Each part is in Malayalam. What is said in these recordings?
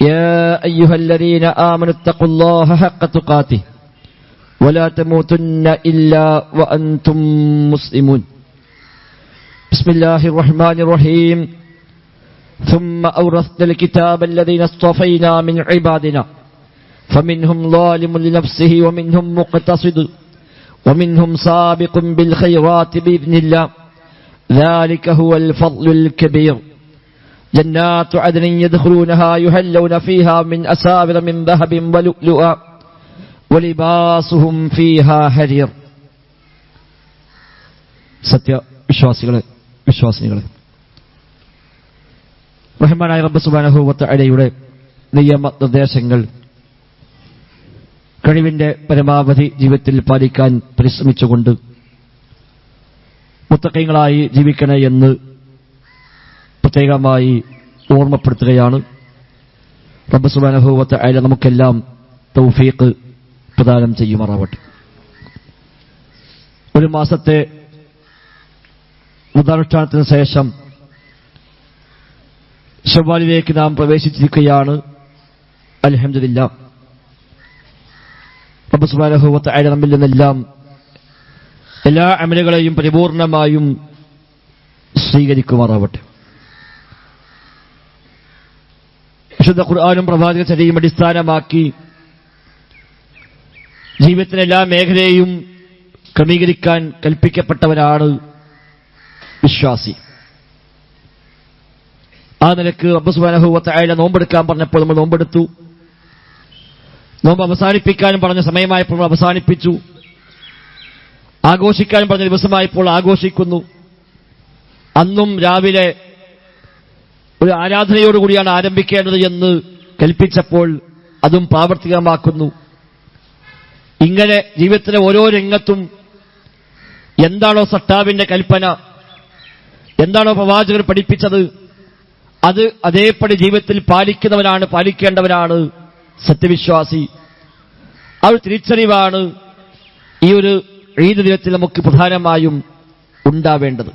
يا أيها الذين آمنوا اتقوا الله حق تقاته ولا تموتن إلا وأنتم مسلمون. بسم الله الرحمن الرحيم. ثم أورثنا الكتاب الذين اصطفينا من عبادنا. فمنهم ظالم لنفسه ومنهم مقتصد ومنهم سابق بالخيرات بإذن الله. ذلك هو الفضل الكبير. جنات عدن يدخلونها يهلون فيها من أساور من ذهب ولؤلؤا ولباسهم فيها حرير സത്യ വിശ്വാസികളെ വിശ്വാസിനികളെ റഹ്മാനായ റബ്ബ് സുബാനഹുവത്ത അടയുടെ നിയമ നിർദ്ദേശങ്ങൾ കഴിവിന്റെ പരമാവധി ജീവിതത്തിൽ പാലിക്കാൻ പരിശ്രമിച്ചുകൊണ്ട് മുത്തക്കങ്ങളായി ജീവിക്കണേ എന്ന് പ്രത്യേകമായി ഓർമ്മപ്പെടുത്തുകയാണ്. റബ്ബ് സുബാനഹുവത്ത അയല നമുക്കെല്ലാം തൗഫീഖ് പ്രദാനം ചെയ്യുമാറാവട്ടെ. ഒരു മാസത്തെ ഉദാനുഷ്ഠാനത്തിന് ശേഷം ഷവാലിലേക്ക് നാം പ്രവേശിച്ചിരിക്കുകയാണ്. അലഹമില്ല റബ്ബ് സുബാനഹുവത്ത അയല നമ്മിൽ നിന്നെല്ലാം എല്ലാ അമലുകളെയും പരിപൂർണമായും സ്വീകരിക്കുമാറാവട്ടെ. വിശുദ്ധ ഖുർആാനും പ്രവാചക ചരിയും അടിസ്ഥാനമാക്കി ജീവിതത്തിലെ എല്ലാ മേഖലയെയും ക്രമീകരിക്കാൻ കൽപ്പിക്കപ്പെട്ടവരാണ് വിശ്വാസി. ആ നിലയ്ക്ക് റബ്ബുസുബാനഹുവത്ത അയല നോമ്പെടുക്കാൻ പറഞ്ഞപ്പോൾ നമ്മൾ നോമ്പെടുത്തു. നോമ്പ് അവസാനിപ്പിക്കാനും പറഞ്ഞ സമയമായപ്പോൾ അവസാനിപ്പിച്ചു. ആഘോഷിക്കാൻ പറഞ്ഞ ദിവസമായപ്പോൾ ആഘോഷിക്കുന്നു. അന്നും രാവിലെ ഒരു ആരാധനയോടുകൂടിയാണ് ആരംഭിക്കേണ്ടത് എന്ന് കൽപ്പിച്ചപ്പോൾ അതും പ്രാവർത്തികമാക്കുന്നു. ഇങ്ങനെ ജീവിതത്തിലെ ഓരോ രംഗത്തും എന്താണോ സട്ടാവിന്റെ കൽപ്പന എന്താണോ പ്രവാചകർ പഠിപ്പിച്ചത് അത് അതേപടി ജീവിതത്തിൽ പാലിക്കുന്നവനാണ് പാലിക്കേണ്ടവനാണ് സത്യവിശ്വാസി. ആ ഒരു തിരിച്ചറിവാണ് ഈ ഒരു ഈദ് ദിനത്തിൽ നമുക്ക് പ്രധാനമായും ഉണ്ടാവേണ്ടത്.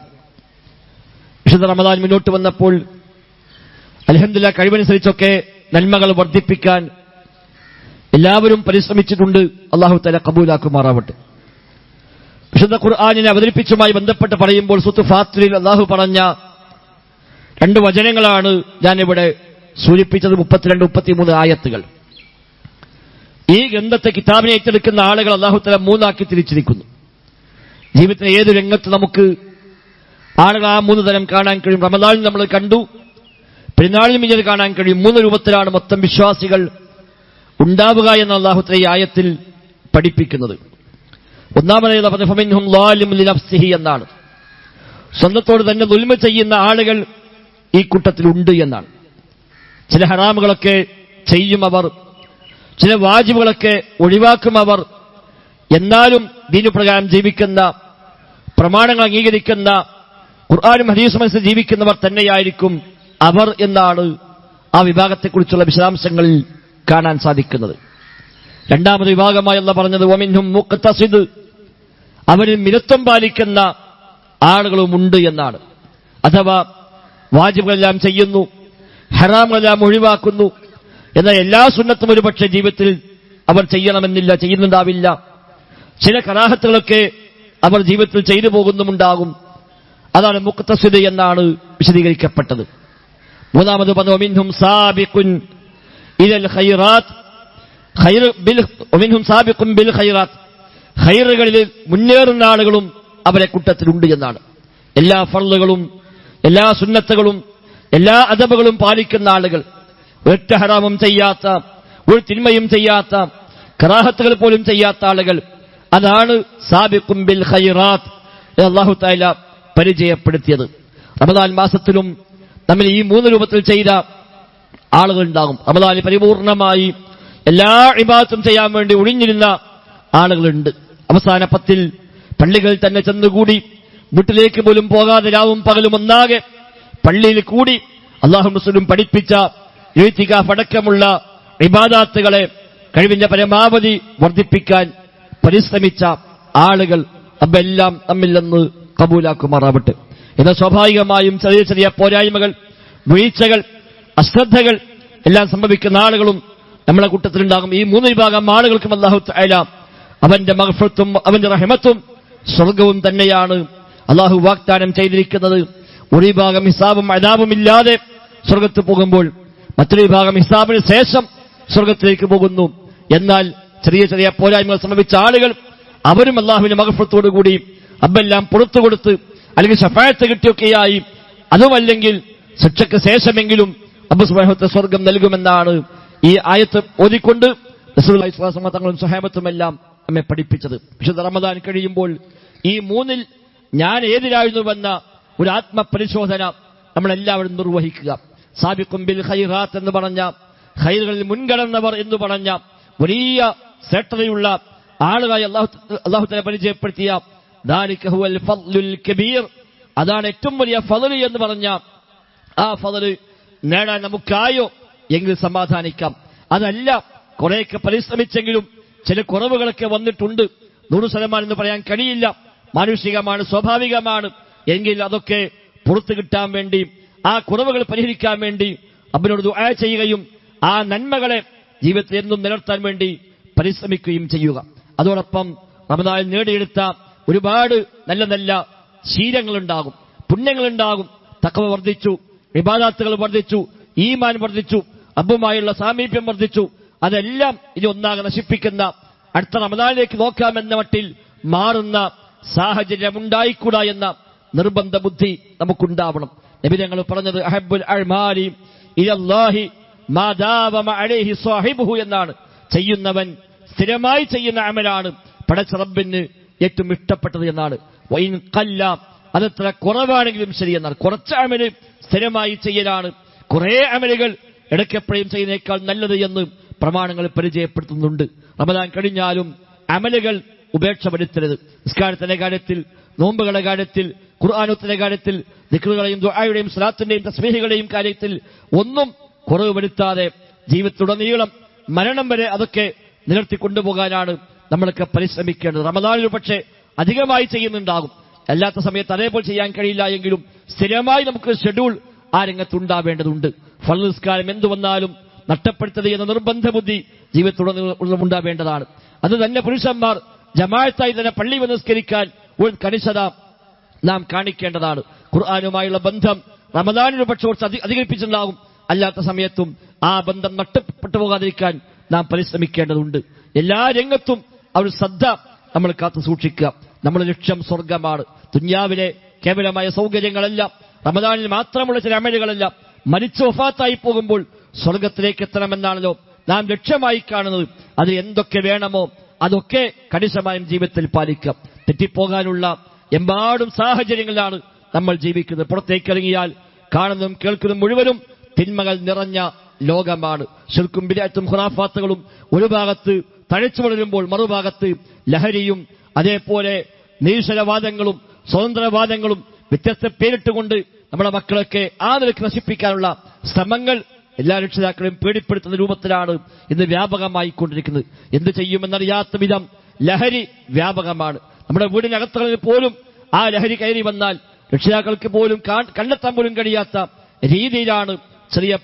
വിശുദ്ധ റമദാൻ മുന്നോട്ട് വന്നപ്പോൾ അലഹമില്ല കഴിവനുസരിച്ചൊക്കെ നന്മകൾ വർദ്ധിപ്പിക്കാൻ എല്ലാവരും പരിശ്രമിച്ചിട്ടുണ്ട്. അള്ളാഹു തല കബൂലാക്കുമാറാവട്ടെ. വിശുദ്ധ ഖുർആാനിനെ അവതരിപ്പിച്ചുമായി ബന്ധപ്പെട്ട് പറയുമ്പോൾ സുത്ത് ഫാത്തിരിൽ അള്ളാഹു പറഞ്ഞ രണ്ട് വചനങ്ങളാണ് ഞാനിവിടെ സൂചിപ്പിച്ചത് മുപ്പത്തിരണ്ട് മുപ്പത്തിമൂന്ന് ആയത്തുകൾ. ഈ ഗ്രന്ഥത്തെ കിതാബിനെ ഏറ്റെടുക്കുന്ന ആളുകൾ അള്ളാഹു തല മൂന്നാക്കി തിരിച്ചിരിക്കുന്നു. ജീവിതത്തിലെ ഏത് രംഗത്ത് നമുക്ക് ആളുകൾ ആ മൂന്ന് തരം കാണാൻ കഴിയും? റമദാനിൽ നമ്മൾ കണ്ടു പെരുന്നാളിനും ഇങ്ങനെ കാണാൻ കഴിയും. മൂന്ന് രൂപത്തിലാണ് മൊത്തം വിശ്വാസികൾ ഉണ്ടാവുക എന്ന അള്ളാഹുത്തെ ആയത്തിൽ പഠിപ്പിക്കുന്നത്. ഒന്നാമതായി എന്നാണ്. സ്വന്തത്തോട് തന്നെ ദുൽമ ചെയ്യുന്ന ആളുകൾ ഈ കൂട്ടത്തിലുണ്ട് എന്നാണ്. ചില ഹറാമുകളൊക്കെ ചെയ്യും അവർ. ചില വാജിബുകളൊക്കെ ഒഴിവാക്കും അവർ. എന്നാലും ദീനുപ്രകാരം ജീവിക്കുന്ന പ്രമാണങ്ങൾ അംഗീകരിക്കുന്ന ഖുർആാനും മനസ്സിൽ ജീവിക്കുന്നവർ തന്നെയായിരിക്കും അവർ എന്നാണ് ആ വിഭാഗത്തെക്കുറിച്ചുള്ള വിശദാംശങ്ങളിൽ കാണാൻ സാധിക്കുന്നത്. രണ്ടാമത് വിഭാഗമായി അല്ല പറഞ്ഞത് ഒമിൻഹും മുക്തസിദ് അവരിൽ മിതത്വം പാലിക്കുന്ന ആളുകളുമുണ്ട് എന്നാണ്. അഥവാ വാജിബുകളെല്ലാം ചെയ്യുന്നു ഹറാമുകളെല്ലാം ഒഴിവാക്കുന്നു എന്നാൽ എല്ലാ സുന്നത്തും ഒരുപക്ഷെ ജീവിതത്തിൽ അവർ ചെയ്യണമെന്നില്ല ചെയ്യുന്നുണ്ടാവില്ല. ചില കലാഹത്തുകളൊക്കെ അവർ ജീവിതത്തിൽ ചെയ്തു പോകുന്നുമുണ്ടാകും. അതാണ് മുക്തസിദ് എന്നാണ് വിശദീകരിക്കപ്പെട്ടത്. മൂന്നാമത് പറഞ്ഞു മിൻഹും സാബിഖുൻ ഇലൽ ഖൈറാത്ത്. ഒമിൻഹും സാബിക്കും ബിൽ ഖൈറാത്ത്. ഖൈറുകളിൽ മുന്നേറുന്ന ആളുകളും അവരെ കൂട്ടത്തിലുണ്ട് എന്നാണ്. എല്ലാ ഫർളുകളും എല്ലാ സുന്നത്തുകളും എല്ലാ അദബുകളും പാലിക്കുന്ന ആളുകൾ ഒറ്റ ഹറാമും ചെയ്യാത്ത ഒരു തിന്മയും ചെയ്യാത്ത കറാഹത്തുകൾ പോലും ചെയ്യാത്ത ആളുകൾ അതാണ് സാബിക്കും ബിൽ ഖൈറാത്ത് അള്ളാഹു താല പരിചയപ്പെടുത്തിയത്. റമദാൻ മാസത്തിലും നമ്മൾ ഈ മൂന്ന് രൂപത്തിൽ ചെയ്ത ആളുകൾ ഉണ്ടാകും റമദാനിൽ പരിപൂർണമായി എല്ലാ ഇബാദത്തും ചെയ്യാൻ വേണ്ടി ഒഴിഞ്ഞിരുന്ന ആളുകളുണ്ട്. അവസാന പത്തിൽ പള്ളികളിൽ തന്നെ ചെന്നുകൂടി വീട്ടിലേക്ക് പോലും പോകാതെ രാവും പകലും ഒന്നാകെ പള്ളിയിൽ കൂടി അള്ളാഹു മുസ്ലിം പഠിപ്പിച്ച എഴുത്തിക പടക്കമുള്ള ഇബാദാത്തുകളെ കഴിവിന്റെ പരമാവധി വർദ്ധിപ്പിക്കാൻ പരിശ്രമിച്ച ആളുകൾ അതെല്ലാം നമ്മിൽ നിന്ന് കബൂലാക്കുമാറാവട്ടെ. എന്നാൽ സ്വാഭാവികമായും ചെറിയ ചെറിയ പോരായ്മകൾ വീഴ്ചകൾ അശ്രദ്ധകൾ എല്ലാം സംഭവിക്കുന്ന ആളുകളും നമ്മളെ കൂട്ടത്തിലുണ്ടാകും. ഈ മൂന്ന് വിഭാഗം ആളുകൾക്കും അള്ളാഹു തആല അവന്റെ മഹഫത്തും അവന്റെ റഹമത്തും സ്വർഗവും തന്നെയാണ് അള്ളാഹു വാഗ്ദാനം ചെയ്തിരിക്കുന്നത്. ഒരു വിഭാഗം ഹിസാബും അനാബും ഇല്ലാതെ സ്വർഗത്ത് പോകുമ്പോൾ മറ്റൊരു വിഭാഗം ഹിസാബിന് ശേഷം സ്വർഗത്തിലേക്ക് പോകുന്നു. എന്നാൽ ചെറിയ ചെറിയ പോരായ്മകൾ സംഭവിച്ച ആളുകൾ അവരും അള്ളാഹുവിന്റെ മകഫത്തോടുകൂടി അബ്ബെല്ലാം പുറത്തു കൊടുത്ത് അല്ലെങ്കിൽ ഷഫായത്ത് കിട്ടിയൊക്കെയായി. അതുമല്ലെങ്കിൽ ശിക്ഷയ്ക്ക് ശേഷമെങ്കിലും അബ്ബു സുബാഹത്തെ സ്വർഗം നൽകുമെന്നാണ് ഈ ആയത്ത് ഓതിക്കൊണ്ട് തങ്ങളും സഹാബത്തുമെല്ലാം നമ്മെ പഠിപ്പിച്ചത്. വിശുദ്ധ റമദാൻ കഴിയുമ്പോൾ ഈ മൂന്നിൽ ഞാൻ ഏതിലായിരുന്നുവെന്ന ഒരു ആത്മപരിശോധന നമ്മളെല്ലാവരും നിർവഹിക്കുക. സാബിക്കും ബിൽ ഖൈറാത്ത് എന്ന് പറഞ്ഞ ഖൈറുകളിൽ മുൻകടന്നവർ എന്ന് പറഞ്ഞ വലിയ ശ്രേഷ്ഠതയുള്ള ആളുകളായി അള്ളാഹു അള്ളാഹുത്തല പരിചയപ്പെടുത്തിയ കബീർ. അതാണ് ഏറ്റവും വലിയ ഫതൽ എന്ന് പറഞ്ഞ ആ ഫതൽ നേടാൻ നമുക്കായോ എങ്കിൽ സമാധാനിക്കാം. അതല്ല കുറെയൊക്കെ പരിശ്രമിച്ചെങ്കിലും ചില കുറവുകളൊക്കെ വന്നിട്ടുണ്ട്. നൂറ് ശതമാനം എന്ന് പറയാൻ കഴിയില്ല. മാനുഷികമാണ് സ്വാഭാവികമാണ്. എങ്കിൽ അതൊക്കെ പുറത്തു കിട്ടാൻ വേണ്ടി ആ കുറവുകൾ പരിഹരിക്കാൻ വേണ്ടി അവനോട് ദുആ ചെയ്യുകയും ആ നന്മകളെ ജീവിതത്തിൽ എന്നും നിലനിർത്താൻ വേണ്ടി പരിശ്രമിക്കുകയും ചെയ്യുക. അതോടൊപ്പം റമദാനിൽ നേടിയെടുത്ത ഒരുപാട് നല്ല നല്ല ശീലങ്ങളുണ്ടാകും പുണ്യങ്ങളുണ്ടാകും. തക്കവ വർദ്ധിച്ചു വിവാദാത്തുകൾ വർദ്ധിച്ചു ഈമാൻ വർദ്ധിച്ചു അബുമായുള്ള സാമീപ്യം വർദ്ധിച്ചു. അതെല്ലാം ഇനി ഒന്നാകെ നശിപ്പിക്കുന്ന അടുത്ത റമദാനിലേക്ക് നോക്കാമെന്ന മട്ടിൽ മാറുന്ന സാഹചര്യമുണ്ടായിക്കൂടാ എന്ന നിർബന്ധ ബുദ്ധി നമുക്കുണ്ടാവണം. നബി ഞങ്ങൾ പറഞ്ഞത് അഹബുൽ സ്വാഹിബുഹു എന്നാണ്. ചെയ്യുന്നവൻ സ്ഥിരമായി ചെയ്യുന്ന അമലാണ്. പടച്ച റബ്ബിന് ഏറ്റവും ഇഷ്ടപ്പെട്ടത് എന്നാണ്. വൈൻ കല്ല അതെത്ര കുറവാണെങ്കിലും ശരി എന്നാണ്. കുറച്ച് അമൽ സ്ഥിരമായി ചെയ്യലാണ്. കുറെ അമലുകൾ ഇടയ്ക്കെപ്പോഴും ചെയ്യുന്നേക്കാൾ നല്ലത് എന്ന് പ്രമാണങ്ങൾ പരിചയപ്പെടുത്തുന്നുണ്ട്. റമദാൻ കഴിഞ്ഞാലും അമലുകൾ ഉപേക്ഷ വരുത്തരുത് നിസ്കാരത്തിന്റെ കാര്യത്തിൽ നോമ്പുകളുടെ കാര്യത്തിൽ ഖുർആാനത്തിന്റെ കാര്യത്തിൽ ദിക്റുകളെയും ദുആയുടെയും സ്ലാത്തിന്റെയും തസ്മീഹികളുടെയും കാര്യത്തിൽ ഒന്നും കുറവ് വരുത്താതെ ജീവിതത്തിലുടനീളം മരണം വരെ അതൊക്കെ നിലർത്തി കൊണ്ടുപോകാനാണ് നമ്മളൊക്കെ പരിശ്രമിക്കേണ്ടത്. റമദാനിൽ പക്ഷേ അധികമായി ചെയ്യുന്നുണ്ടാകും. അല്ലാത്ത സമയത്ത് അതേപോലെ ചെയ്യാൻ കഴിയില്ല എങ്കിലും സ്ഥിരമായി നമുക്ക് ഷെഡ്യൂൾ ആ രംഗത്തുണ്ടാവേണ്ടതുണ്ട്. ഫൽ നിസ്കാരം എന്തു വന്നാലും നഷ്ടപ്പെടുത്തത് എന്ന നിർബന്ധ ബുദ്ധി ജീവിതത്തുടനീളം ഉണ്ടാവേണ്ടതാണ്. അത് തന്നെ പുരുഷന്മാർ ജമാഅത്തായി തന്നെ പള്ളി നിസ്കരിക്കാൻ ഒരു കണിശത നാം കാണിക്കേണ്ടതാണ്. ഖുർആാനുമായുള്ള ബന്ധം റമദാനിന് പക്ഷെ കുറച്ച് അധി- അധികരിപ്പിച്ചിട്ടുണ്ടാകും. അല്ലാത്ത സമയത്തും ആ ബന്ധം നഷ്ടപ്പെട്ടു പോകാതിരിക്കാൻ നാം പരിശ്രമിക്കേണ്ടതുണ്ട്. എല്ലാ രംഗത്തും ആ ഒരു ശ്രദ്ധ നമ്മൾ കാത്തു സൂക്ഷിക്കുക. നമ്മുടെ ലക്ഷ്യം സ്വർഗമാണ്. തുഞ്ഞാവിലെ കേവലമായ സൗകര്യങ്ങളല്ല. റമദാനിൽ മാത്രമുള്ള ചില അമലുകളല്ല. മരിച്ചു വഫാത്തായി പോകുമ്പോൾ സ്വർഗത്തിലേക്ക് എത്തണമെന്നാണല്ലോ നാം ലക്ഷ്യമായി കാണുന്നത്. അത് എന്തൊക്കെ വേണമോ അതൊക്കെ കണിശമായും ജീവിതത്തിൽ പാലിക്കാം തെറ്റിപ്പോകാനുള്ള എമ്പാടും സാഹചര്യങ്ങളിലാണ് നമ്മൾ ജീവിക്കുന്നത്. പുറത്തേക്ക് ഇറങ്ങിയാൽ കാണുന്നതും കേൾക്കുന്നതും മുഴുവനും തിന്മകൾ നിറഞ്ഞ ലോകമാണ്. ശിർക്കും ബിരാറ്റും ഖുറാഫാത്തുകളും ഒരു ഭാഗത്ത് തഴച്ചു വളരുമ്പോൾ മറുഭാഗത്ത് ലഹരിയും അതേപോലെ നിരീശ്വരവാദങ്ങളും സ്വതന്ത്രവാദങ്ങളും വ്യത്യസ്ത പേരിട്ടുകൊണ്ട് നമ്മുടെ മക്കളൊക്കെ ആ നിലയ്ക്ക് നശിപ്പിക്കാനുള്ള ശ്രമങ്ങൾ എല്ലാ രക്ഷിതാക്കളെയും പേടിപ്പെടുത്തുന്ന രൂപത്തിലാണ് ഇന്ന് വ്യാപകമായി കൊണ്ടിരിക്കുന്നത് എന്ത് ചെയ്യുമെന്നറിയാത്ത വിധം ലഹരി വ്യാപകമാണ്. നമ്മുടെ വീടിനകത്തുകളിൽ പോലും ആ ലഹരി കയറി വന്നാൽ രക്ഷിതാക്കൾക്ക് പോലും കണ്ടെത്താൻ പോലും കഴിയാത്ത രീതിയിലാണ് ചെറിയ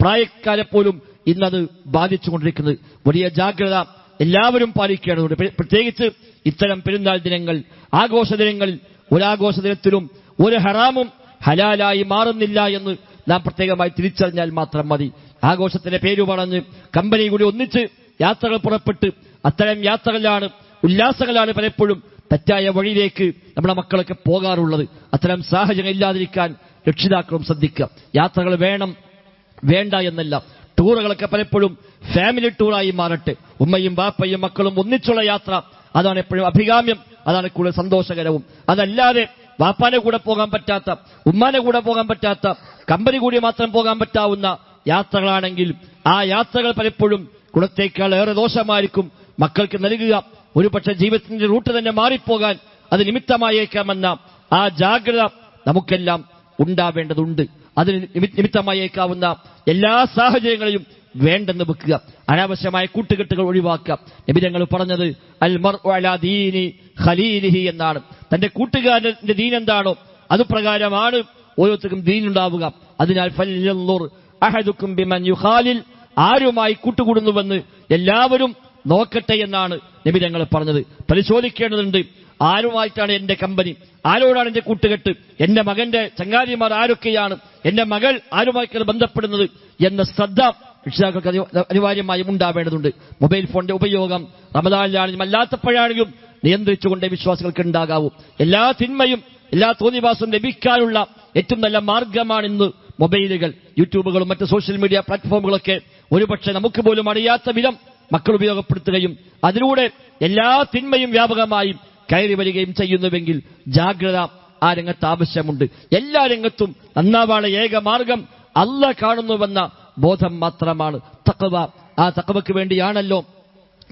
പ്രായക്കാരെ പോലും ഇന്നത് ബാധിച്ചുകൊണ്ടിരിക്കുന്നത്. വലിയ ജാഗ്രത എല്ലാവരും പാലിക്കേണ്ടതുണ്ട്. പ്രത്യേകിച്ച് ഇത്തരം പെരുന്നാൾ ദിനങ്ങൾ ആഘോഷ ദിനങ്ങളിൽ ഒരാഘോഷ ദിനത്തിലും ഒരു ഹറാമും ഹലാലായി മാറുന്നില്ല എന്ന് നാം പ്രത്യേകമായി തിരിച്ചറിഞ്ഞാൽ മാത്രം മതി. ആഘോഷത്തിന്റെ പേര് പറഞ്ഞ് കമ്പനി കൂടി ഒന്നിച്ച് യാത്രകൾ പുറപ്പെട്ട് അത്തരം യാത്രകളിലാണ് ഉല്ലാസങ്ങളാണ് പലപ്പോഴും തെറ്റായ വഴിയിലേക്ക് നമ്മുടെ മക്കളൊക്കെ പോകാറുള്ളത്. അത്തരം സാഹചര്യം ഇല്ലാതിരിക്കാൻ രക്ഷിതാക്കളും ശ്രദ്ധിക്കുക. യാത്രകൾ വേണം വേണ്ട എന്നല്ല. ടൂറുകളൊക്കെ പലപ്പോഴും ഫാമിലി ടൂറായി മാറട്ടെ. ഉമ്മയും ബാപ്പയും മക്കളും ഒന്നിച്ചുള്ള യാത്ര അതാണ് എപ്പോഴും അഭികാമ്യം അതാണ് കൂടുതൽ സന്തോഷകരവും. അതല്ലാതെ ബാപ്പാനെ കൂടെ പോകാൻ പറ്റാത്ത ഉമ്മാനെ കൂടെ പോകാൻ പറ്റാത്ത കമ്പനി കൂടി മാത്രം പോകാൻ പറ്റാവുന്ന യാത്രകളാണെങ്കിൽ ആ യാത്രകൾ പലപ്പോഴും ഗുണത്തേക്കാൾ ഏറെ ദോഷമായിരിക്കും മക്കൾക്ക് നൽകുക. ഒരുപക്ഷെ ജീവിതത്തിന്റെ റൂട്ട് തന്നെ മാറിപ്പോകാൻ അത് നിമിത്തമായേക്കാമെന്ന ആ ജാഗ്രത നമുക്കെല്ലാം ഉണ്ടാവേണ്ടതുണ്ട്. അതിന് നിമി- നിമിത്തമായേക്കാവുന്ന എല്ലാ സാഹചര്യങ്ങളെയും വേണ്ടെന്ന് വെക്കുക. അനാവശ്യമായ കൂട്ടുകെട്ടുകൾ ഒഴിവാക്കുക. നബിതങ്ങൾ പറഞ്ഞത് അൽമർ ദീനി ഖലീലിഹി എന്നാണ്. തന്റെ കൂട്ടുകാരന്റെ ദീൻ എന്താണോ അത് പ്രകാരമാണ് ഓരോരുത്തർക്കും ദീനുണ്ടാവുക അതിനാൽ അഹദുക്കും ബിമൻ യുഖാലിൽ ആരുമായി കൂട്ടുകൂടുന്നുവെന്ന് എല്ലാവരും നോക്കട്ടെ എന്നാണ് നബി ഞങ്ങൾ പറഞ്ഞത്. പരിശോധിക്കേണ്ടതുണ്ട്. ആരുമായിട്ടാണ് എന്റെ കമ്പനി? ആരോടാണ് എന്റെ കൂട്ടുകെട്ട്? എന്റെ മകന്റെ ചങ്ങാതിമാർ ആരൊക്കെയാണ്? എന്റെ മകൾ ആരുമായിട്ട് ബന്ധപ്പെടുന്നത്? എന്ന ശ്രദ്ധ രക്ഷിതാക്കൾക്ക് അനി- അനിവാര്യമായും ഉണ്ടാവേണ്ടതുണ്ട്. മൊബൈൽ ഫോണിന്റെ ഉപയോഗം റമദാനിലാണെങ്കിലും അല്ലാത്തപ്പോഴാണെങ്കിലും നിയന്ത്രിച്ചുകൊണ്ട് വിശ്വാസികൾക്ക് ഉണ്ടാകാവൂ. എല്ലാ തിന്മയും എല്ലാ തോന്നിവാസവും ലഭിക്കാനുള്ള ഏറ്റവും നല്ല മാർഗമാണ് ഇന്ന് മൊബൈലുകൾ. യൂട്യൂബുകളും മറ്റ് സോഷ്യൽ മീഡിയ പ്ലാറ്റ്ഫോമുകളൊക്കെ ഒരുപക്ഷെ നമുക്ക് പോലും അറിയാത്ത വിധം മക്കൾ ഉപയോഗപ്പെടുത്തുകയും അതിലൂടെ എല്ലാ തിന്മയും വ്യാപകമായും കയറി വരികയും ചെയ്യുന്നുവെങ്കിൽ ജാഗ്രത ആ രംഗത്ത് ആവശ്യമുണ്ട്. എല്ലാ രംഗത്തും നന്നാവാണ് ഏക മാർഗം അല്ല കാണുന്നുവെന്ന ബോധം മാത്രമാണ്. തക്കവ ആ തക്കവയ്ക്ക് വേണ്ടിയാണല്ലോ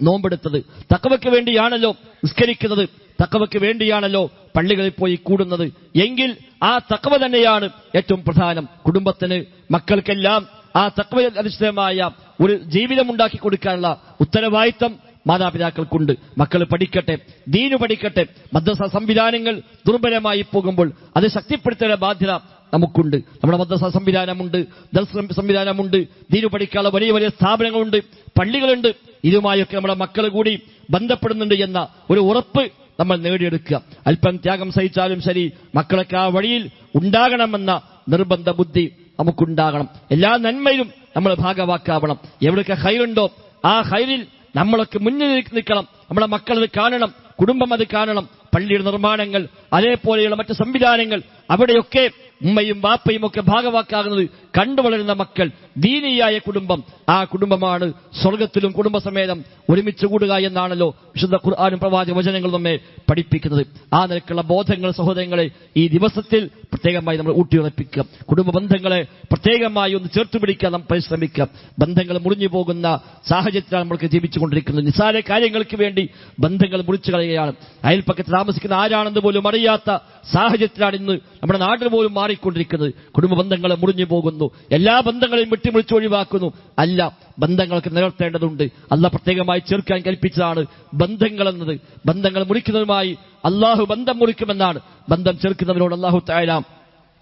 നോമ്പെടുത്തത്. തക്കവയ്ക്ക് വേണ്ടിയാണല്ലോ നിസ്കരിക്കുന്നത്. തക്കവയ്ക്ക് വേണ്ടിയാണല്ലോ പള്ളികളിൽ പോയി കൂടുന്നത്. എങ്കിൽ ആ തക്കവ തന്നെയാണ് ഏറ്റവും പ്രധാനം. കുടുംബത്തിന് മക്കൾക്കെല്ലാം ആ തക്കവ അധിഷ്ഠിതമായ ഒരു ജീവിതം ഉണ്ടാക്കി കൊടുക്കാനുള്ള ഉത്തരവാദിത്തം മാതാപിതാക്കൾക്കുണ്ട്. മക്കൾ പഠിക്കട്ടെ ദീനു പഠിക്കട്ടെ മദ്രസ സംവിധാനങ്ങൾ ദുർബലമായി പോകുമ്പോൾ അത് ശക്തിപ്പെടുത്തേണ്ട ബാധ്യത നമുക്കുണ്ട്. നമ്മുടെ മദ്രസ സംവിധാനമുണ്ട് ദർശന സംവിധാനമുണ്ട് ദീനു പഠിക്കാനുള്ള വലിയ വലിയ സ്ഥാപനങ്ങളുണ്ട് പള്ളികളുണ്ട്. ഇതുമായൊക്കെ നമ്മുടെ മക്കൾ കൂടി ബന്ധപ്പെടുന്നുണ്ട് എന്ന ഒരു ഉറപ്പ് നമ്മൾ നേടിയെടുക്കുക. അല്പം ത്യാഗം സഹിച്ചാലും ശരി മക്കളൊക്കെ ആ വഴിയിൽ ഉണ്ടാകണമെന്ന നിർബന്ധ ബുദ്ധി നമുക്കുണ്ടാകണം. എല്ലാ നന്മയിലും നമ്മൾ ഭാഗവാക്കാവണം. എവിടെയൊക്കെ ഹൈറുണ്ടോ ആ ഹൈറിൽ നമ്മളൊക്കെ മുന്നിൽ നിൽക്കണം. നമ്മുടെ മക്കൾ അത് കാണണം. കുടുംബം അത് കാണണം. പള്ളിയുടെ നിർമ്മാണങ്ങൾ അതേപോലെയുള്ള മറ്റ് സംവിധാനങ്ങൾ അവിടെയൊക്കെ ഉമ്മയും വാപ്പയും ഒക്കെ ഭാഗവാക്കാകുന്നത് കണ്ടുവളരുന്ന മക്കൾ ദീനിയായ കുടുംബം. ആ കുടുംബമാണ് സ്വർഗത്തിലും കുടുംബസമേതം ഒരുമിച്ച് കൂടുക എന്നാണല്ലോ വിശുദ്ധ ഖുർആാനും പ്രവാചക വചനങ്ങൾ നമ്മെ പഠിപ്പിക്കുന്നത്. ആ നിലക്കുള്ള ബോധങ്ങൾ സഹോദരങ്ങളെ ഈ ദിവസത്തിൽ പ്രത്യേകമായി നമ്മൾ ഊട്ടിയുറപ്പിക്കുക. കുടുംബ ബന്ധങ്ങളെ പ്രത്യേകമായി ഒന്ന് ചേർത്ത് പിടിക്കാൻ നാം പരിശ്രമിക്കുക. ബന്ധങ്ങൾ മുറിഞ്ഞു പോകുന്ന സാഹചര്യത്തിലാണ് നമ്മൾക്ക് ജീവിച്ചുകൊണ്ടിരിക്കുന്നത്. നിസാര കാര്യങ്ങൾക്ക് വേണ്ടി ബന്ധങ്ങൾ മുറിച്ചു കളയുകയാണ്. അയൽപ്പക്കത്ത് താമസിക്കുന്ന ആരാണെന്ന് പോലും അറിയാത്ത സാഹചര്യത്തിലാണ് ഇന്ന് നമ്മുടെ നാട്ടിൽ പോലും മാറിക്കൊണ്ടിരിക്കുന്നത്. കുടുംബ ബന്ധങ്ങൾ മുറിഞ്ഞു പോകുന്നു. എല്ലാ ബന്ധങ്ങളെയും വെട്ടിമുളിച്ച് ഒഴിവാക്കുന്നു. അല്ല ബന്ധങ്ങൾക്ക് നിലർത്തേണ്ടതുണ്ട് അല്ല പ്രത്യേകമായി ചേർക്കാൻ കൽപ്പിച്ചതാണ് ബന്ധങ്ങൾ എന്നത് ബന്ധങ്ങൾ മുറിക്കുന്നതുമായി അള്ളാഹു ബന്ധം മുറിക്കുമെന്നാണ്. ബന്ധം ചേർക്കുന്നവരോട് അള്ളാഹു തായാലാം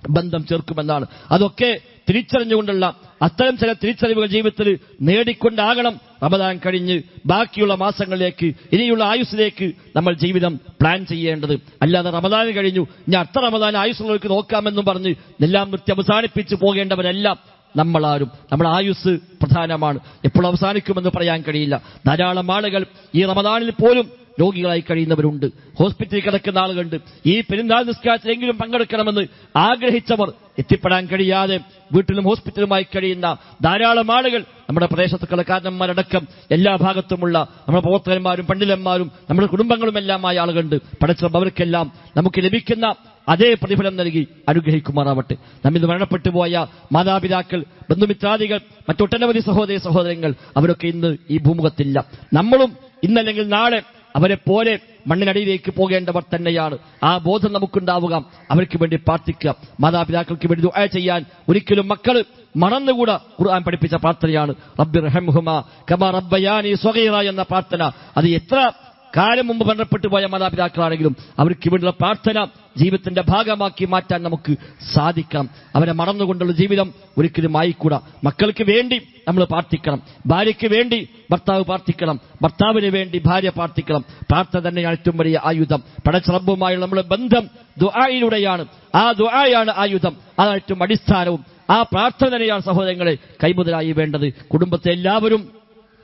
ബന്ധം ചേർക്കുമെന്നാണ് അതൊക്കെ തിരിച്ചറിഞ്ഞുകൊണ്ടുള്ള അത്തരം ചില തിരിച്ചറിവുകൾ ജീവിതത്തിൽ നേടിക്കൊണ്ടാകണം റമദാൻ കഴിഞ്ഞ് ബാക്കിയുള്ള മാസങ്ങളിലേക്ക് ഇനിയുള്ള ആയുസ്സിലേക്ക് നമ്മൾ ജീവിതം പ്ലാൻ ചെയ്യേണ്ടത്. അല്ലാതെ റമദാൻ കഴിഞ്ഞു ഞാൻ അടുത്ത റമദാൻ ആയുസ്സുകൾക്ക് നോക്കാമെന്നും പറഞ്ഞ് എല്ലാം നിർത്തി അവസാനിപ്പിച്ച് പോകേണ്ടവരെല്ലാം നമ്മളാരും. നമ്മുടെ ആയുസ് പ്രധാനമാണ്. എപ്പോൾ അവസാനിക്കുമെന്ന് പറയാൻ കഴിയില്ല. ധാരാളം ആളുകൾ ഈ റമദാനിൽ പോലും രോഗികളായി കഴിയുന്നവരുണ്ട്. ഹോസ്പിറ്റലിൽ കിടക്കുന്ന ആളുകളുണ്ട്. ഈ പെരുന്നാൾ നിസ്കാരത്തിലെങ്കിലും പങ്കെടുക്കണമെന്ന് ആഗ്രഹിച്ചവർ എത്തിപ്പെടാൻ കഴിയാതെ വീട്ടിലും ഹോസ്പിറ്റലുമായി കഴിയുന്ന ധാരാളം ആളുകൾ നമ്മുടെ പ്രദേശത്ത് കളക്കാരന്മാരടക്കം എല്ലാ ഭാഗത്തുമുള്ള നമ്മുടെ പ്രവർത്തകന്മാരും പണ്ഡിതന്മാരും നമ്മുടെ കുടുംബങ്ങളും കുടുംബങ്ങളുമെല്ലാമായ ആളുകളുണ്ട്. പഠിച്ച അവർക്കെല്ലാം നമുക്ക് ലഭിക്കുന്ന അതേ പ്രതിഫലം നൽകി അനുഗ്രഹിക്കുമാറാവട്ടെ. നമ്മിൽ മരണപ്പെട്ടു പോയ മാതാപിതാക്കൾ ബന്ധുമിത്രാദികൾ മറ്റൊട്ടനവധി സഹോദരി സഹോദരങ്ങൾ അവരൊക്കെ ഇന്ന് ഈ ഭൂമുഖത്തില്ല. നമ്മളും ഇന്നല്ലെങ്കിൽ നാളെ അവരെ പോലെ മണ്ണിനടിയിലേക്ക് പോകേണ്ടവർ തന്നെയാണ്. ആ ബോധം നമുക്കുണ്ടാവുക. അവർക്ക് വേണ്ടി പ്രാർത്ഥിക്കുക. മാതാപിതാക്കൾക്ക് വേണ്ടി ദുആ ചെയ്യാൻ ഒരിക്കലും മക്കൾ മറന്നുകൂടാ. ഖുർആൻ പഠിപ്പിച്ച പ്രാർത്ഥനയാണ്. റബ്ബി റഹംഹുമ കമാ റബ്ബയാനി സ്വഗീറ എന്ന പ്രാർത്ഥന. അത് എത്ര കാലം മുമ്പ് മരണപ്പെട്ടു പോയ മാതാപിതാക്കളാണെങ്കിലും അവർക്ക് വേണ്ടിയുള്ള പ്രാർത്ഥന ജീവിതത്തിന്റെ ഭാഗമാക്കി മാറ്റാൻ നമുക്ക് സാധിക്കാം. അവരെ മറന്നുകൊണ്ടുള്ള ജീവിതം ഒരിക്കലും ആയിക്കൂടാ. മക്കൾക്ക് വേണ്ടി നമ്മൾ പ്രാർത്ഥിക്കണം. ഭാര്യയ്ക്ക് വേണ്ടി ഭർത്താവ് പ്രാർത്ഥിക്കണം. ഭർത്താവിന് വേണ്ടി ഭാര്യ പ്രാർത്ഥിക്കണം. പ്രാർത്ഥന തന്നെയാണ് ഏറ്റവും വലിയ ആയുധം. പടച്ചറബുമായുള്ള നമ്മുടെ ബന്ധം ദുആയിലൂടെയാണ്. ആ ദുആയാണ് ആയുധം. അതാണ് ഏറ്റവും അടിസ്ഥാനവും. ആ പ്രാർത്ഥന തന്നെയാണ് സഹോദരങ്ങളെ കൈമുതലായി വേണ്ടത്. കുടുംബത്തെ എല്ലാവരും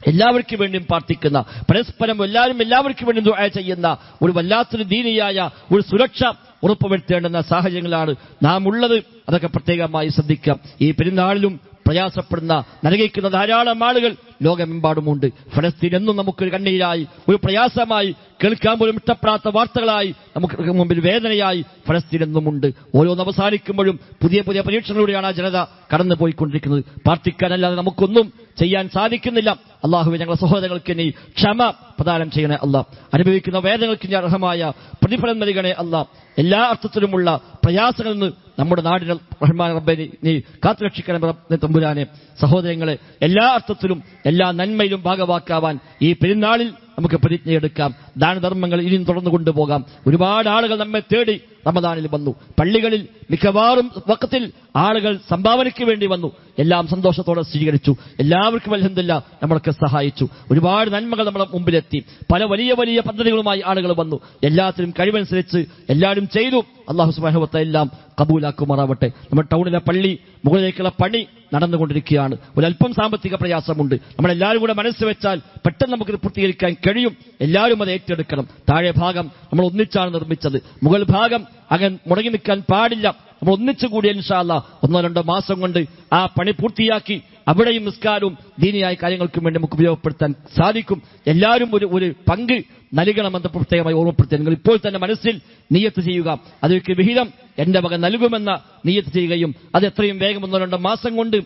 എല്ലാവർക്കും വേണ്ടിയും പ്രാർത്ഥിക്കുന്ന പരസ്പരം എല്ലാവരും എല്ലാവർക്കും വേണ്ടി ദുആ ചെയ്യുന്ന ഒരു വല്ലാത്തൊരു ദീനിയായ ഒരു സുരക്ഷ ഉറപ്പുവരുത്തേണ്ടുന്ന സാഹചര്യങ്ങളാണ് നാം ഉള്ളത് അതൊക്കെ പ്രത്യേകമായി ശ്രദ്ധിക്കാം. ഈ പെരുന്നാളിലും പ്രയാസപ്പെടുന്ന നരകിക്കുന്ന ധാരാളം ആളുകൾ ലോകമെമ്പാടുമുണ്ട്. ഫലസ്തീൻ എന്നും നമുക്കൊരു കണ്ണീരായി ഒരു പ്രയാസമായി കേൾക്കാൻ പോലും ഇഷ്ടപ്പെടാത്ത വാർത്തകളായി നമുക്ക് മുമ്പിൽ വേദനയായി ഫലസ്തീൻ എന്നുമുണ്ട് ഓരോന്ന് അവസാനിക്കുമ്പോഴും പുതിയ പുതിയ പരീക്ഷണങ്ങളിലൂടെയാണ് ആ ജനത കടന്നുപോയിക്കൊണ്ടിരിക്കുന്നത്. പ്രാർത്ഥിക്കാനല്ലാതെ നമുക്കൊന്നും ചെയ്യാൻ സാധിക്കുന്നില്ല. അള്ളാഹുവെ ഞങ്ങളുടെ സഹോദരങ്ങൾക്ക് ഇനി ക്ഷമ പ്രദാനം ചെയ്യണേ അല്ല. അനുഭവിക്കുന്ന വേദനകൾക്ക് ഇനി അർഹമായ പ്രതിഫലം നൽകണേ അല്ല. എല്ലാ അർത്ഥത്തിലുമുള്ള പ്രയാസങ്ങളിൽ നിന്ന് നമ്മുടെ നാടിനെ റഹ്മാൻ റബ്ബെ നീ- കാത്തുരക്ഷിക്കണേ തമ്പുരാനെ. സഹോദരങ്ങളെ എല്ലാ അർത്ഥത്തിലും എല്ലാ നന്മയിലും ഭാഗവാക്കാവാൻ ഈ പെരുന്നാളിൽ നമുക്ക് പ്രതിജ്ഞയെടുക്കാം. ദാനധർമ്മങ്ങൾ ഇനിയും തുടർന്നു കൊണ്ടുപോകാം. ഒരുപാട് ആളുകൾ നമ്മെ തേടി റമദാനിൽ വന്നു. പള്ളികളിൽ മിക്കവാറും വക്കത്തിൽ ആളുകൾ സംഭാവനയ്ക്ക് വേണ്ടി വന്നു. എല്ലാം സന്തോഷത്തോടെ സ്വീകരിച്ചു. എല്ലാവർക്കും അലഹമില്ല നമ്മളൊക്കെ സഹായിച്ചു. ഒരുപാട് നന്മകൾ നമ്മുടെ മുമ്പിലെത്തി. പല വലിയ വലിയ പദ്ധതികളുമായി ആളുകൾ വന്നു. എല്ലാത്തിനും കഴിവനുസരിച്ച് എല്ലാവരും ചെയ്തു. അള്ളാഹു സുബാനുവത്ത എല്ലാം കബൂലാക്കുമാറാവട്ടെ. നമ്മുടെ ടൗണിലെ പള്ളി മുകളിലേക്കുള്ള പണി നടന്നുകൊണ്ടിരിക്കുകയാണ്. ഒരല്പം സാമ്പത്തിക പ്രയാസമുണ്ട്. നമ്മളെല്ലാവരും കൂടെ മനസ്സ് വെച്ചാൽ പെട്ടെന്ന് നമുക്കിത് പൂർത്തീകരിക്കാൻ കഴിയും. എല്ലാവരും അത് ഏറ്റെടുക്കണം. താഴെ ഭാഗം നമ്മൾ ഒന്നിച്ചാണ് നിർമ്മിച്ചത്. മുകൾ ഭാഗം അങ്ങനെ മുടങ്ങി നിൽക്കാൻ പാടില്ല. നമ്മൾ ഒന്നിച്ചു കൂടി ഇൻഷാല്ല ഒന്നോ രണ്ടോ മാസം കൊണ്ട് ആ പണി പൂർത്തിയാക്കി അവിടെയും നിസ്കാരവും ദീനിയായ കാര്യങ്ങൾക്കും വേണ്ടി നമുക്ക് ഉപയോഗപ്പെടുത്താൻ സാധിക്കും. എല്ലാവരും ഒരു ഒരു പങ്ക് നൽകണമെന്ന് പ്രത്യേകമായി ഓർമ്മപ്പെടുത്തുക. നിങ്ങൾ ഇപ്പോൾ തന്നെ മനസ്സിൽ നീയത്ത് ചെയ്യുക. അതൊക്കെ വിഹിതം എന്റെ വക നൽകുമെന്ന നീയത്ത് ചെയ്യുകയും അത് എത്രയും വേഗം ഒന്നോ രണ്ടോ മാസം കൊണ്ട്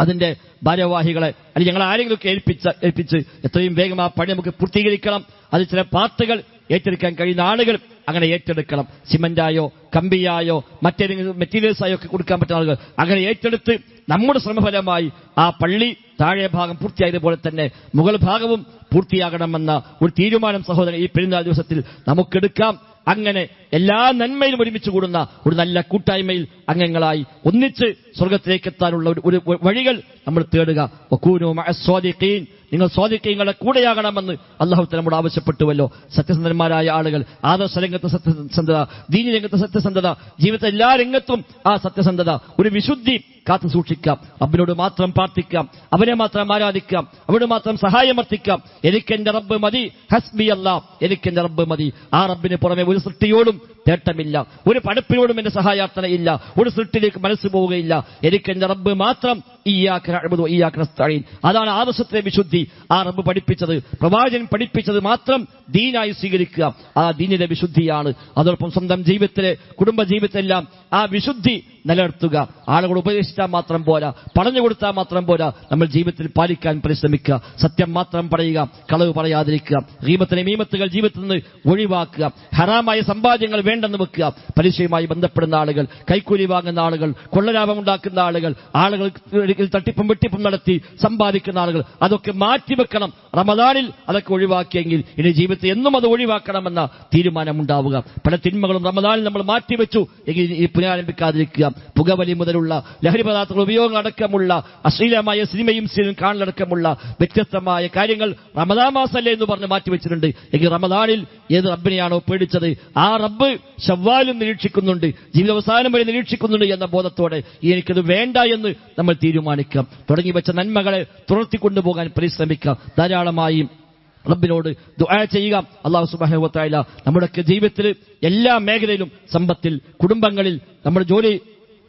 അതിന്റെ ഭാരവാഹികളെ അല്ലെങ്കിൽ ഞങ്ങൾ ആരെങ്കിലും ഏൽപ്പിച്ച ഏൽപ്പിച്ച് എത്രയും വേഗം ആ പണി നമുക്ക് പൂർത്തീകരിക്കണം. അത് ചില പാർട്ടുകൾ ഏറ്റെടുക്കാൻ കഴിയുന്ന ആളുകൾ അങ്ങനെ ഏറ്റെടുക്കണം. സിമന്റായോ കമ്പിയായോ മറ്റേതെങ്കിലും മെറ്റീരിയൽസായോ ഒക്കെ കൊടുക്കാൻ പറ്റുന്ന ആളുകൾ അങ്ങനെ ഏറ്റെടുത്ത് നമ്മുടെ ശ്രമഫലമായി ആ പള്ളി താഴെ ഭാഗം പൂർത്തിയായതുപോലെ തന്നെ മുകൾ ഭാഗവും പൂർത്തിയാകണമെന്ന ഒരു തീരുമാനം സഹോദരൻ ഈ പെരുന്നാൾ ദിവസത്തിൽ നമുക്കെടുക്കാം. അങ്ങനെ എല്ലാ നന്മയിലും ഒരുമിച്ച് കൂടുന്ന ഒരു നല്ല കൂട്ടായ്മയിൽ അംഗങ്ങളായി ഒന്നിച്ച് സ്വർഗത്തിലേക്ക് എത്താനുള്ള ഒരു- വഴികൾ നമ്മൾ തേടുക. നിങ്ങൾ സ്വാദിക്കങ്ങളുടെ കൂടെയാകണമെന്ന് അള്ളാഹു നമ്മോട് ആവശ്യപ്പെട്ടുവല്ലോ. സത്യസന്ധന്മാരായ ആളുകൾ ആദർശ രംഗത്ത് സത്യസന്ധത ദീനി രംഗത്ത് സത്യസന്ധത ജീവിതത്തെ എല്ലാ രംഗത്തും ആ സത്യസന്ധത. ഒരു വിശുദ്ധി കാത്തു സൂക്ഷിക്കാം. അബിനോട് മാത്രം പ്രാർത്ഥിക്കാം. അവനെ മാത്രം ആരാധിക്കാം. അവനോട് മാത്രം സഹായം അർത്ഥിക്കാം എനിക്കെന്റെ റബ്ബ് മതി. ഹസ്ബി അല്ല എനിക്കെന്റെ റബ്ബ് മതി. ആ റബ്ബിന് പുറമെ ഒരു സൃഷ്ടിയോടും തേട്ടമില്ല ഒരു പഠിപ്പിനോടും എന്റെ സഹായാർത്ഥനയില്ല ഒരു സൃഷ്ടിയിലേക്ക് മനസ്സ് പോവുകയില്ല. എനിക്ക് എന്റെ റബ്ബ് മാത്രം ഈ ആക്കനോ ഈ നസ്തഈൻ. അതാണ് ആവശ്യത്തിലെ വിശുദ്ധി. ആ റബ്ബ് പഠിപ്പിച്ചത് പ്രവാചകൻ പഠിപ്പിച്ചത് മാത്രം ദീനായി സ്വീകരിക്കുക. ആ ദീനിലെ വിശുദ്ധിയാണ്. അതോടൊപ്പം സ്വന്തം ജീവിതത്തിലെ കുടുംബ ജീവിതത്തിലെല്ലാം ആ വിശുദ്ധി നിലനിർത്തുക. ആളുകൾ ഉപദേശിച്ചാൽ മാത്രം പോരാ. പറഞ്ഞു കൊടുത്താൽ മാത്രം പോരാ. നമ്മൾ ജീവിതത്തിൽ പാലിക്കാൻ പരിശ്രമിക്കുക. സത്യം മാത്രം പറയുക. കളവ് പറയാതിരിക്കുക. ഹീമത്തിനെ മീമത്തുകൾ ജീവിതത്തിൽ നിന്ന് ഒഴിവാക്കുക. ഹറാമായ സമ്പാദ്യങ്ങൾ വേണ്ടെന്ന് വെക്കുക. പലിശയുമായി ബന്ധപ്പെടുന്ന ആളുകൾ കൈക്കൂലി വാങ്ങുന്ന ആളുകൾ കൊള്ളലാഭം ഉണ്ടാക്കുന്ന ആളുകൾ ആളുകൾ തട്ടിപ്പും വെട്ടിപ്പും നടത്തി സമ്പാദിക്കുന്ന ആളുകൾ അതൊക്കെ മാറ്റിവെക്കണം. റമദാനിൽ അതൊക്കെ ഒഴിവാക്കിയെങ്കിൽ ഇനി ജീവിതത്തിൽ എന്നും അത് ഒഴിവാക്കണമെന്ന തീരുമാനമുണ്ടാവുക. പല തിന്മകളും റമദാനിൽ നമ്മൾ മാറ്റിവെച്ചു. എങ്കിൽ ഈ പുനരാരംഭിക്കാതിരിക്കുക. പുകവലി മുതലുള്ള ലഹരി പദാർത്ഥങ്ങൾ ഉപയോഗം അടക്കമുള്ള അശ്ലീലമായ സിനിമയും സീനും കാണലടക്കമുള്ള വ്യത്യസ്തമായ കാര്യങ്ങൾ റമദാ മാസല്ലേ എന്ന് പറഞ്ഞ് മാറ്റിവെച്ചിട്ടുണ്ട്. എങ്കിൽ റമദാനിൽ ഏത് റബ്ബിനെയാണോ പേടിച്ചത്? ആ റബ്ബ് ശവ്വാലും നിരീക്ഷിക്കുന്നുണ്ട്. ജീവിതാവസാനം വരെ നിരീക്ഷിക്കുന്നുണ്ട് എന്ന ബോധത്തോടെ എനിക്കത് വേണ്ട എന്ന് നമ്മൾ തീരുമാനിക്കാം. തുടങ്ങി വെച്ച നന്മകളെ തുടർത്തിക്കൊണ്ടുപോകാൻ പരിശ്രമിക്കാം. ധാരാളമായി റബ്ബിനോട് ദുആ ചെയ്യുക. അള്ളാഹു സുബ്ഹാനഹു വതആല നമ്മുടെയൊക്കെ ജീവിതത്തിൽ എല്ലാ മേഖലയിലും സമ്പത്തിൽ കുടുംബങ്ങളിൽ നമ്മുടെ ജോലി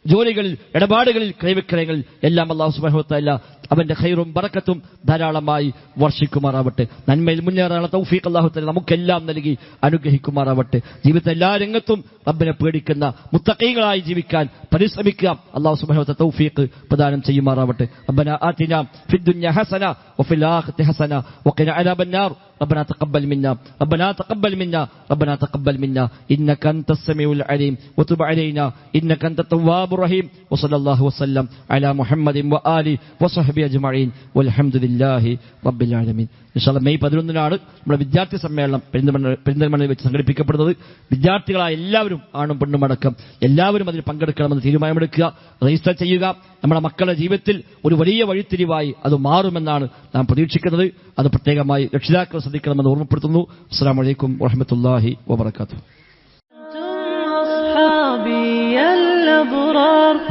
ജോലികളിൽ ഇടപാടുകളിൽ ക്രയവിക്രയങ്ങളിൽ എല്ലാം അള്ളാഹു സുബ്ഹാനഹു വതആല അവന്റെ ഖൈറും ബറക്കത്തും ധാരാളമായി വർഷിക്കുമാറാവട്ടെ നന്മയിൽ മുന്നേറാനുള്ള തൗഫീഖ് അള്ളാഹു തആല നമുക്കെല്ലാം നൽകി അനുഗ്രഹിക്കുമാറാവട്ടെ ജീവിതത്തെ എല്ലാ രംഗത്തും റബ്ബിനെ പേടിക്കുന്ന മുത്തഖീകളായി ജീവിക്കാൻ പരിശ്രമിക്കുക അള്ളാഹു സുബ്ഹാനഹു വതആല തൗഫീഖ് പ്രദാനം ചെയ്യുമാറാവട്ടെ റബ്ബന ആതിന ഫിദ് ദുനിയ ഹസന വഫിൽ ആഖിറതി ഹസന വഖിന അദാബൻ നാർ ربنا تقبل منا ربنا تقبل منا ربنا تقبل منا إنك أنت السميع العليم وتب علينا إنك أنت التواب الرحيم وصلى الله وسلم على محمد وآله وصحبه വസഹബി അജ്മഴീൻ വലഹമുല്ലാഹി റബ്ബില്ലാലമീൻ ഇൻഷാൽ മെയ് പതിനൊന്നിനാണ് നമ്മുടെ വിദ്യാർത്ഥി സമ്മേളനം പെരിന്തൽമണ്ണ വെച്ച് സംഘടിപ്പിക്കപ്പെടുന്നത്. വിദ്യാർത്ഥികളായ എല്ലാവരും ആണും പെണ്ണും അടക്കം എല്ലാവരും അതിൽ പങ്കെടുക്കണമെന്ന് തീരുമാനമെടുക്കുക രജിസ്റ്റർ ചെയ്യുക. നമ്മുടെ മക്കളുടെ ജീവിതത്തിൽ ഒരു വലിയ വഴിത്തിരിവായി അത് മാറുമെന്നാണ് നാം പ്രതീക്ഷിക്കുന്നത്. അത് പ്രത്യേകമായി രക്ഷിതാക്കൾ ശ്രദ്ധിക്കണമെന്ന് ഓർമ്മപ്പെടുത്തുന്നു. അസ്സാം വലൈക്കും വറഹമത്തല്ലാഹി വബർക്കാത്തു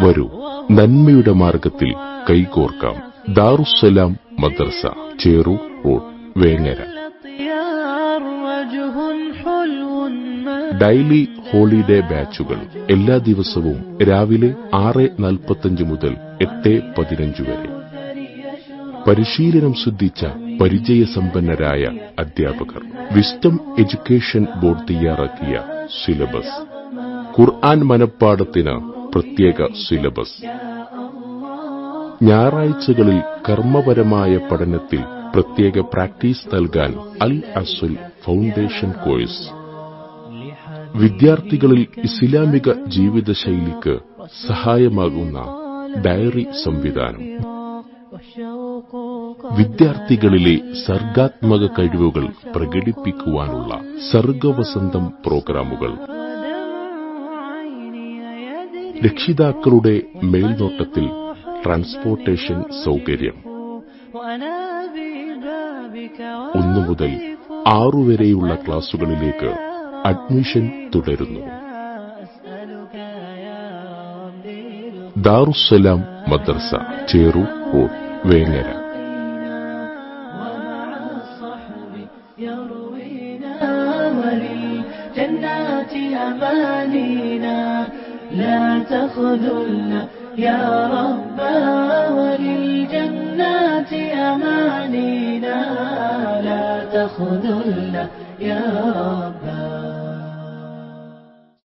വരൂ നന്മയുടെ മാർഗത്തിൽ കൈകോർക്കാം. Darussalam Madrasa Cheru road Vengara. Daily holiday ബാച്ചുകൾ എല്ലാ ദിവസവും രാവിലെ ആറ് നാൽപ്പത്തഞ്ച് മുതൽ എട്ട് പതിനഞ്ച് വരെ. പരിശീലനം സിദ്ധിച്ച പരിചയസമ്പന്നരായ അധ്യാപകർ വിസ്റ്റം എഡ്യൂക്കേഷൻ ബോർഡ് തയ്യാറാക്കിയ സിലബസ്. ഖുർആൻ മനപ്പാടത്തിന് പ്രത്യേക സിലബസ്. ഞായറാഴ്ചകളിൽ കർമ്മപരമായ പഠനത്തിൽ പ്രത്യേക പ്രാക്ടീസ് നൽകാൻ അൽ അസുൽ ഫൗണ്ടേഷൻ കോഴ്സ്. വിദ്യാർത്ഥികളിൽ ഇസ്ലാമിക ജീവിതശൈലിക്ക് സഹായമാകുന്ന ഡയറി സംവിധാനം. വിദ്യാർത്ഥികളിലെ സർഗാത്മക കഴിവുകൾ പ്രകടിപ്പിക്കുവാനുള്ള സർഗവസന്തം പ്രോഗ്രാമുകൾ. രക്ഷിതാക്കളുടെ മേൽനോട്ടത്തിൽ ട്രാൻസ്പോർട്ടേഷൻ സൗകര്യം وأنا ببابك ഒന്നു മുതൽ ആറുവരെയുള്ള ക്ലാസുകളിലേക്ക് അഡ്മിഷൻ തുടരുന്നു أسألك يا ربي ദാറുസലാം മദ്രസ ചേറു റോഡ് വേങ്ങര ومع الصحب يروينا وللجنات أمانينا لا تخذلنا يا رب وللجنات أمانينا. لا تخذلنا يا رب.